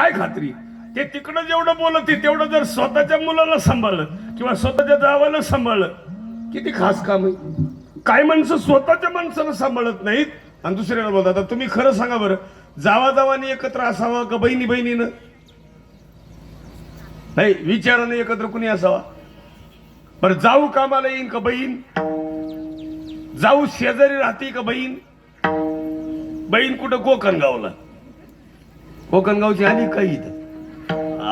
काय खात्री? ते तिकडं जेवढं बोलत तेवढं जर स्वतःच्या मुलाला सांभाळलं किंवा स्वतःच्या जावाला सांभाळलं किती खास काम आहे. काय माणसं स्वतःच्या माणसाला सांभाळत नाहीत? आणि दुसऱ्याला बोलतात आता तुम्ही खरं सांगा बरं जावा जावाने एकत्र असावा का बहिणी बहिणीनं नाही विचाराने एकत्र कुणी असावा? बरं जाऊ कामाला येईन का बहीण? जाऊ शेजारी राहते का बहीण? बहीण कुठं? कोकणगावला. कोकणगावची आली का इथं?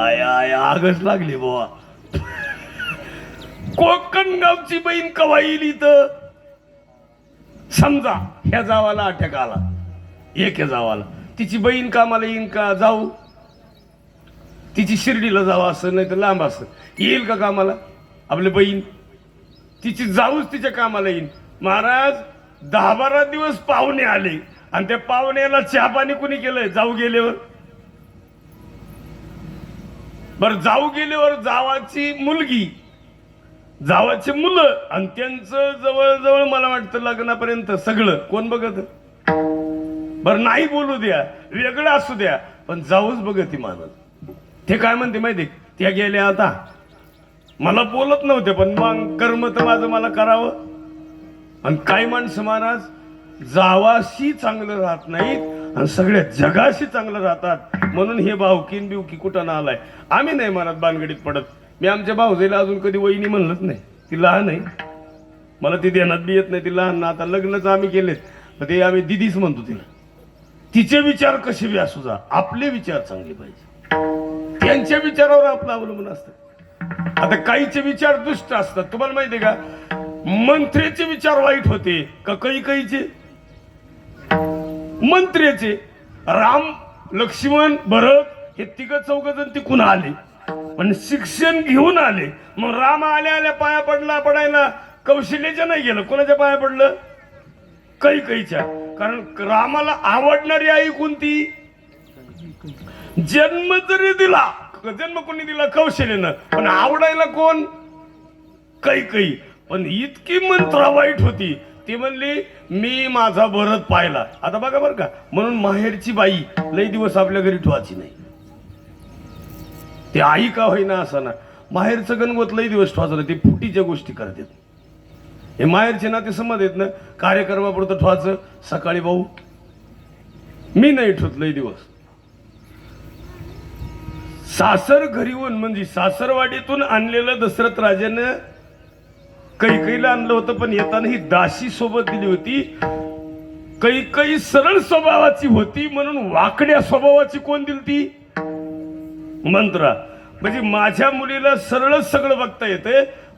आय आय आगच लागली बुवा. कोकणगावची बहीण कवा येईल इथं? समजा ह्या जावाला अटॅक आला. एक ह्या जावाला. तिची बहीण कामाला येईन का? जाऊ. तिची शिर्डीला जावं असं नाही तर लांब असं. येईल का कामाला? आपली बहीण. तिची जाऊच तिच्या कामाला येईल महाराज दहा बारा दिवस पाहुणे आले. आणि त्या पाहुण्याला चहा पाणी कुणी केलंय? जाऊ गेल्यावर. बर जाऊ गेल्यावर जावाची मुलगी जावाची मुलं आणि त्यांचं जवळजवळ मला वाटतं लग्नापर्यंत सगळं. कोण बघत? बर नाही बोलू द्या वेगळं असू द्या पण जाऊच बघत ती मानत ते काय म्हणते माहिती त्या गेल्या आता. मला बोलत नव्हते पण मग कर्म तर माझं मला करावं. आणि काय माणसं महाराज जावाशी चांगलं राहत नाहीत आणि सगळ्या जगाशी चांगलं राहतात. म्हणून हे भावकीन बिवकी कुठं ना आलाय. आम्ही नाही म्हणत बानगडीत पडत. मी आमच्या भाऊजीला अजून कधी वहिनी म्हणलंच नाही. ती लहान आहे. मला ती ध्यानात बी येत नाही. ती लहान ना. आता लग्नच आम्ही केलेत. तर ते आम्ही दिदीच म्हणतो तिला. तिचे विचार कसे बी असू जा. आपले विचार चांगले पाहिजे. त्यांच्या विचारावर आपलं अवलंबून असतं. आता काहीचे विचार दुष्ट असतात. तुम्हाला माहिती आहे का? मंत्र्याचे विचार वाईट होते. का काही काहीचे मंत्र्याचे. राम लक्ष्मण भरत हे तिघ चौघ जण तिकून आले. पण शिक्षण घेऊन आले. मग राम आल्या आल्या पाया पडला पडायला. कौशल्याच्या नाही गेलं. कोणाच्या पाया पडलं? काही काहीच्या कारण रामाला आवडणारी आई कोणती? जन्म जरी दिला जन्म कोणी दिला कौशल्यानं पण आवडायला कोण? काही काही पण इतकी मंत्रा वाईट होती. ती म्हणली मी माझा भरत पाहिला. आता बघा बरं का म्हणून माहेरची बाई लई दिवस आपल्या घरी ठेवायची नाही. ते आई का होईना असं ना माहेरचं गणगोत लई दिवस ठेवायचं नाही ते फुटीच्या गोष्टी करतात हे माहेरचे ना ते समज येत ना कार्यक्रमापुरतं ठेवायचं सकाळी भाऊ. मी नाही ठेवत लई दिवस. सासर घरीहून म्हणजे सासरवाडीतून आणलेलं दशरथ राजानं कैकईला आणलं होतं पण येताना ही दाशी सोबत दिली होती. कैकई सरळ स्वभावाची होती म्हणून वाकड्या स्वभावाची कोण दिली ती? मंत्रा. म्हणजे माझ्या मुलीला सरळच सगळं बघता येते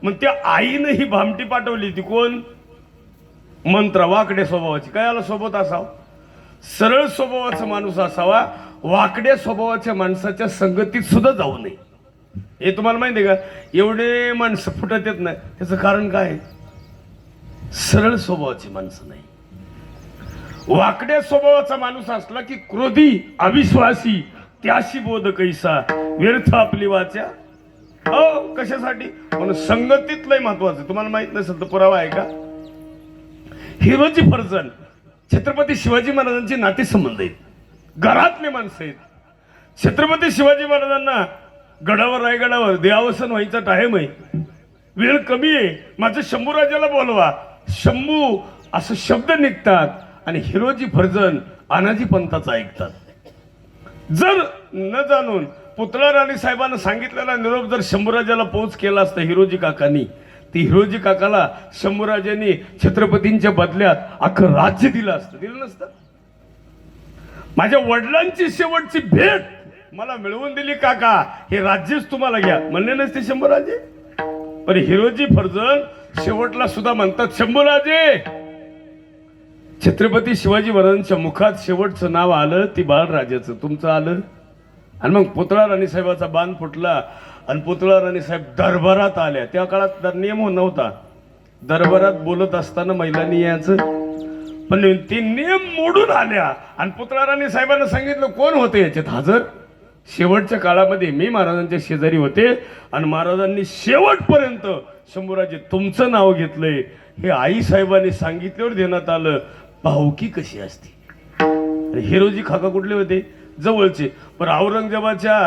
मग त्या आईनं ही भामटी पाठवली ती कोण? मंत्रा. वाकड्या स्वभावाची. काय आला सोबत असावं? सरळ स्वभावाचा माणूस असावा. वाकड्या स्वभावाच्या माणसाच्या संगतीत सुद्धा जाऊ नये. हे तुम्हाला माहिती आहे का? एवढे माणसं फुटत येत नाही. त्याचं कारण काय आहे? सरळ स्वभावाची माणसं नाही. वाकड्या स्वभावाचा माणूस असला की क्रोधी अविश्वासी त्याशी बोध कैसा व्यर्थ आपली वाचा. हो कशासाठी? म्हणून संगतीत लय महत्वाचं तुम्हाला माहीत नसेल तर पुरावा आहे का? हिरोजी फर्जन छत्रपती शिवाजी महाराजांचे नातेसंबंध आहेत. घरातले माणसं आहेत. छत्रपती शिवाजी महाराजांना गडावर रायगडावर देहावसन व्हायचा टाईम आहे. वेळ कमी आहे. माझं शंभूराजाला बोलवा. शंभू असं शब्द निघतात आणि हिरोजी फर्जन आनाजी पंथाचा ऐकतात. जर न जाणून पुतळा राणी साहेबांना सांगितलेला निरोप जर शंभूराजाला पोच केला असता हिरोजी काकांनी ती हिरोजी काकाला शंभूराजांनी छत्रपतींच्या बदल्यात अख्खं राज्य दिलं असतं. दिलं नसतं. माझ्या वडिलांची शेवटची भेट मला मिळवून दिली काका. हे राज्यच तुम्हाला घ्या. म्हणले नसते शंभूराजे? पण हिरोजी फर्जन शेवटला सुद्धा म्हणतात शंभूराजे. छत्रपती शिवाजी महाराजांच्या मुखात शेवटचं नाव आलं ती बाळराजाचं. तुमचं आलं? आणि मग पुतळा राणीसाहेबाचा बांध फुटला आणि पुतळा राणीसाहेब दरबारात आल्या. त्या काळात तर नियम नव्हता. दरबारात बोलत असताना महिलांनी यायचं. पण ते नियम मोडून आल्या. आणि पुतळा राणी साहेबांना सांगितलं कोण होते याच्यात? हजर? शेवटच्या काळामध्ये मी महाराजांच्या शेजारी होते आणि महाराजांनी शेवटपर्यंत शंभूराजे तुमचं नाव घेतलंय हे आई साहेबांनी सांगितल्यावर देण्यात आलं. भाऊकी कशी असते? हिरोजी खाका कुठले होते? जवळचे. पण औरंगजेबाच्या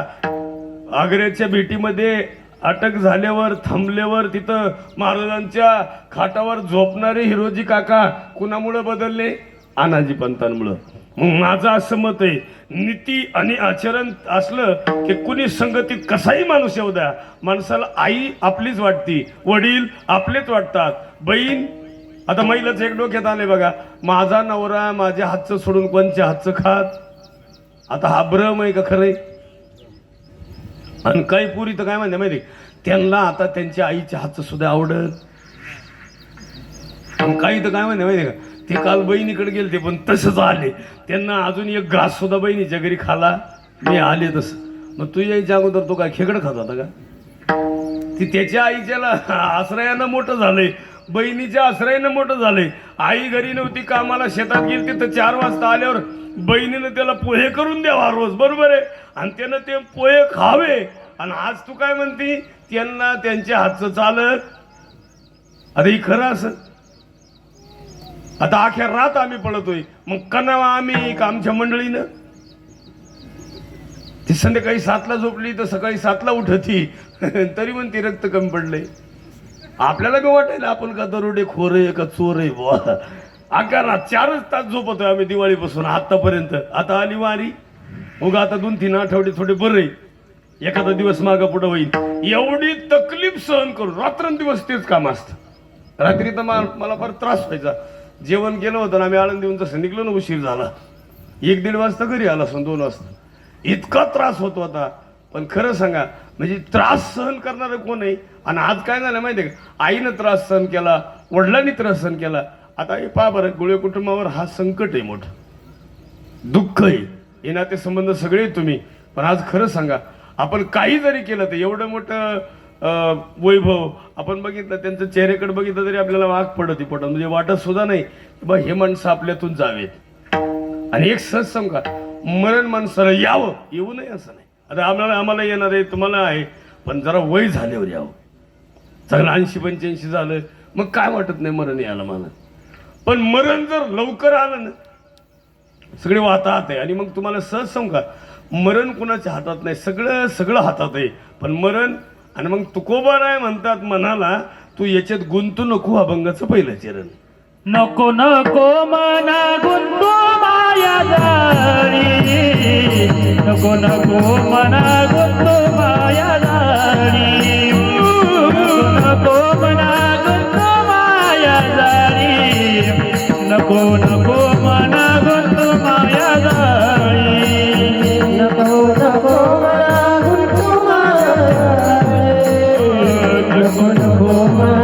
आग्र्याच्या भेटीमध्ये अटक झाल्यावर थांबल्यावर तिथं महाराजांच्या खाटावर झोपणारे हिरोजी काका कुणामुळं बदलले? आनाजी पंतांमुळं. माझं असं मत आहे नीती आणि आचरण असलं की कुणी संगतीत कसाही माणूस येऊ द्या माणसाला आई आपलीच वाटती वडील आपलेच वाटतात. बहीण आता महिलाच एक डोक्यात आले बघा माझा नवरा माझ्या हातचं सोडून कोणच्या हातचं खात? आता हा भ्रम आहे का खरंय? आणि काही पुरी तर काय म्हणते माहिती त्यांना आता त्यांच्या आईच्या हातचं सुद्धा आवडत. काही तर काय म्हणते माहिती का? ते काल बहिणीकडे गेलते पण तसंच आले. त्यांना अजून एक घास सुद्धा बहिणीच्या घरी खाला. मी आले तसं. मग तू यायच्या अगोदर तो काय खेकडं खात होता का? ती त्याच्या आईच्याला आश्रयानं मोठं झालंय. बहिणीच्या आश्रयानं मोठं झालंय. आई घरी नव्हती कामाला शेतात गेली तिथं चार वाजता आल्यावर बहिणीनं त्याला पोहे करून द्यावा रोज. बरोबर आहे? आणि त्यानं ते पोहे खावे. आणि आज तू काय म्हणती? त्यांना त्यांच्या हातचं चालत. अरे खरं असं? आता अखेर रात आम्ही पळतोय. मग कनावा आम्ही का आमच्या मंडळीनं. ती संध्याकाळी सातला झोपली तर सकाळी सातला उठती. तरी पण ती रक्त कमी पडलंय. आपल्याला बी वाटायला आपण का दरोडे खोर आहे का चोर आहे बुवा. अख्या रात चारच तास झोपतोय आम्ही दिवाळीपासून आतापर्यंत आता आली वारी. उगा आता दोन तीन आठवडे थोडे बरे. एखादा दिवस मागं पुढं होईल. एवढी तकलीफ सहन करून रात्रंदिवस तेच काम असतं. रात्री तर मला फार त्रास व्हायचा. जेवण केलं होतं ना आम्ही आळंद देऊन तसं निघलो ना उशीर झाला. एक दीड वाजता घरी आला असं दोन वाजता. इतका त्रास होतो आता. पण खरं सांगा म्हणजे त्रास सहन करणारं कोण आहे? आणि आज काय झालं माहिती आहे का? आईनं त्रास सहन केला वडिलांनी त्रास सहन केला. आता हे पहा बरं गुळे कुटुंबावर हा संकट आहे मोठं. दुःख आहे. हे नाते संबंध सगळे आहेत तुम्ही. पण आज खरं सांगा आपण काही जरी केलं तर एवढं मोठं वैभव आपण बघितलं त्यांचं चेहऱ्याकडे बघितलं तरी आपल्याला वाघ पडत पोटात म्हणजे वाटत सुद्धा नाही की बा हे माणसं आपल्यातून जावेत. आणि एक सहज सांग मरण माणसाला यावं येऊ नये असं नाही. आता आम्हाला आम्हाला येणार आहे तुम्हाला आहे पण जरा वय झाल्यावर यावं. चांगलं ऐंशी पंच्याऐंशी झालं मग काय वाटत नाही मरण यायला मला? पण मरण जर लवकर आलं ना सगळे वाहतात आहे. आणि मग तुम्हाला सहज सांगू मरण कुणाच्या हातात नाही? सगळं सगळं हातात आहे. पण मरण आणि मग तुकोबा राय म्हणतात मनाला तू याच्यात गुंतू नको अभंगाचं पहिलं चरण. नको नको मना गुंतू माया दारी नको नको मना गुंतू माया दारी नको नको मना गुंतू माया दारी नको नको मना माया नको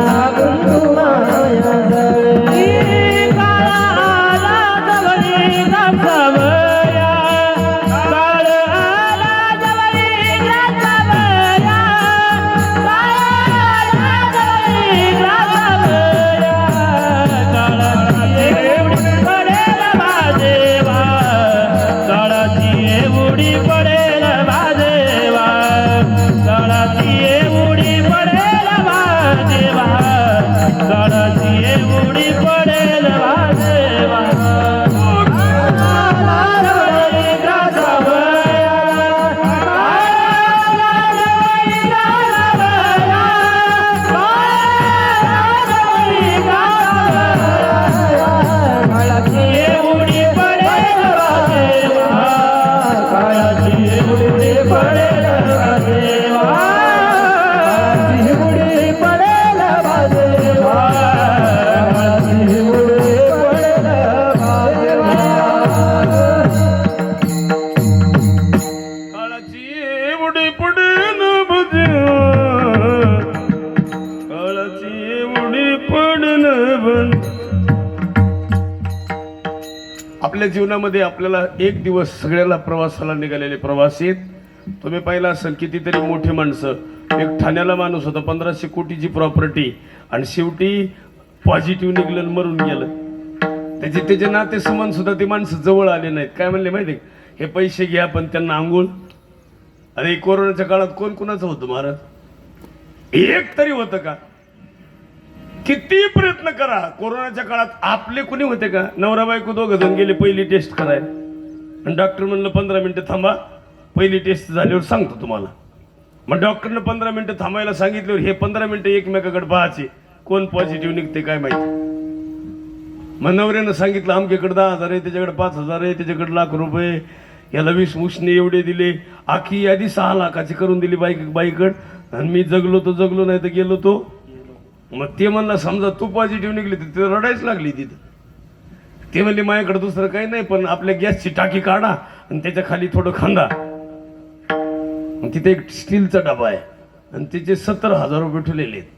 जीवनामध्ये आपल्याला एक दिवस सगळ्याला प्रवासाला निघालेले प्रवासी तुम्ही पाहिलं असेल कितीतरी मोठी माणसं. एक ठाण्याला माणूस होता पंधराशे कोटीची प्रॉपर्टी आणि शेवटी पॉझिटिव्ह निघलं मरून गेलं. त्याचे त्याचे नाते समान सुद्धा ते माणसं जवळ आले नाहीत. काय म्हणले माहिती हे पैसे घ्या पण त्यांना आंघोळ. अरे कोरोनाच्या काळात कोण कुणाचं होतं महाराज? एक तरी होतं का? किती प्रयत्न करा. कोरोनाच्या काळात आपले कुणी होते का? नवरा बायको दोघं जण गेले पहिली टेस्ट करायला. आणि डॉक्टर म्हणलं पंधरा मिनिटं थांबा. पहिली टेस्ट झाल्यावर सांगतो तुम्हाला. मग डॉक्टरनं पंधरा मिनिटं थांबायला सांगितल्यावर हे पंधरा मिनिटं एकमेकाकडे पाहायचे. कोण पॉझिटिव्ह निघते काय माहिती? मग नवऱ्यानं सांगितलं आमच्याकडे दहा हजार आहे त्याच्याकडे पाच हजार आहे त्याच्याकडे लाख रुपये. याला वीस मुसने एवढे दिले. आखी यादी सहा लाखाची करून दिली बाईक बाईकड. आणि मी जगलो तो जगलो नाही तर गेलो तो. मग ते म्हणलं समजा तू पॉझिटिव्ह निघली तर तिथं रडायच लागली तिथं. ते म्हणले माझ्याकडे दुसरं काही नाही पण आपल्या गॅसची टाकी काढा आणि त्याच्याखाली थोडं खांदा. मग तिथे एक स्टीलचा डबा आहे आणि त्याचे सत्तर हजार रुपये ठेवलेले आहेत.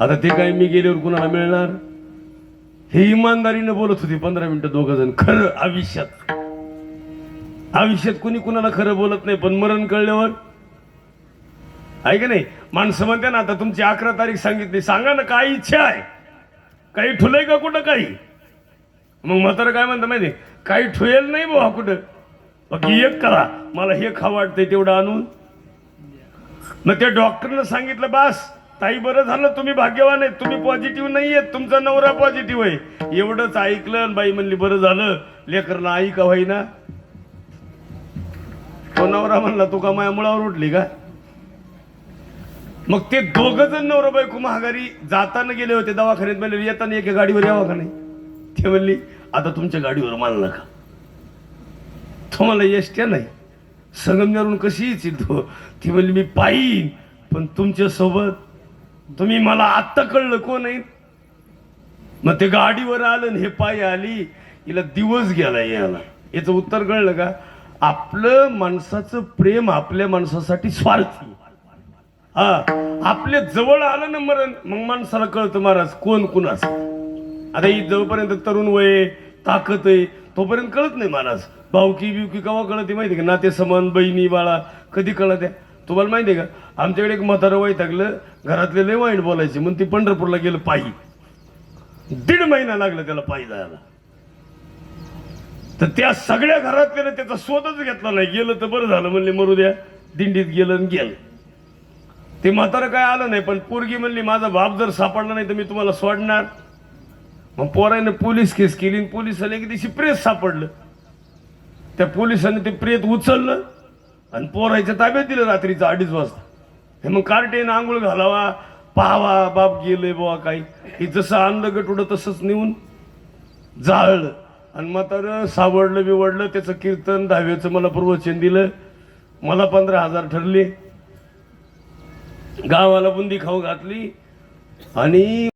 आता ते काय मी गेल्यावर कुणाला मिळणार? हे इमानदारीनं बोलत होते पंधरा मिनिटं दोघ जण. खरं आयुष्यात. आयुष्यात कुणी कुणाला खरं बोलत नाही पण मरण कळल्यावर आहे का नाही? माणसं म्हणते ना आता तुमची अकरा तारीख सांगितली. सांगा ना काय इच्छा आहे? काही ठुलंय का कुठं काही? मग म्हातारं काय म्हणतं माहिती काही ठुयल नाही बुवा कुठं. बाकी एक करा. मला हे खा वाटतंय तेवढं आणून. मग त्या डॉक्टरनं सांगितलं बास ताई बरं झालं. तुम्ही भाग्यवान आहेत. तुम्ही पॉझिटिव्ह नाही आहेत. तुमचा नवरा पॉझिटिव्ह आहे. एवढंच ऐकलं आणि बाई म्हणली बरं झालं. लेकरला आई का होईना? तो नवरा म्हणला तू का माझ्या मुळावर उठली का? मग ते दोघ जण नवरा बायको महागारी जाताना गेले होते दवाखान्यात म्हणले येताना एका गाडीवर यावं का नाही? ते म्हणली आता तुमच्या गाडीवर मान का तुम्हाला एसट्या नाही. संगमनेरून कशी येतील तो? ती म्हणली मी पायीन पण तुमच्यासोबत तुम्ही मला आत्ता कळलं कोण आहे? मग ते गाडीवर आलं हे पायी आली हिला दिवस गेला याला याचं उत्तर कळलं का? आपलं माणसाचं प्रेम आपल्या माणसासाठी स्वार्थी. हा आपल्या जवळ आलं ना मरण मग माणसाला कळतं महाराज कोण कुणाच? आता ही जवळपर्यंत तरुण वय ताकद आहे तोपर्यंत कळत नाही महाराज. भाऊकी बिवकी कवा कळते माहिती का? नाते समान बहिणी बाळा कधी कळत? आहे तुम्हाला माहिती आहे का? आमच्याकडे एक म्हातारं वैतागलं घरातले लय वाईट बोलायचे म्हणून ती पंढरपूरला गेलं पायी. दीड महिना लागला त्याला पायी जायला. तर त्या सगळ्या घरातल्यानं त्याचा स्वतःच घेतला नाही. गेलं तर बरं झालं म्हणले मरू द्या. दिंडीत गेलं आणि गेलं. ते म्हातारं काय आलं नाही पण पोरगी म्हणली माझा बाप जर सापडला नाही तर मी तुम्हाला सोडणार. मग पोराने पोलीस केस केली आणि पोलिसाला एक दिवशी प्रेत सापडलं. त्या पोलिसाने ते प्रेत उचललं आणि पोरायच्या ताब्यात दिलं रात्रीचं अडीच वाजता. हे मग कार्टेन आंघोळ घालावा पाहावा बाप गेले बुवा काही. हे जसं आणलं गटुडं तसंच नेऊन जाळलं. आणि म्हातारं सावडलं बिवडलं त्याचं कीर्तन दहाव्याचं मला प्रवचन दिलं. मला पंधरा हजार ठरले. गावाला बुंदी खाऊ घातली आणि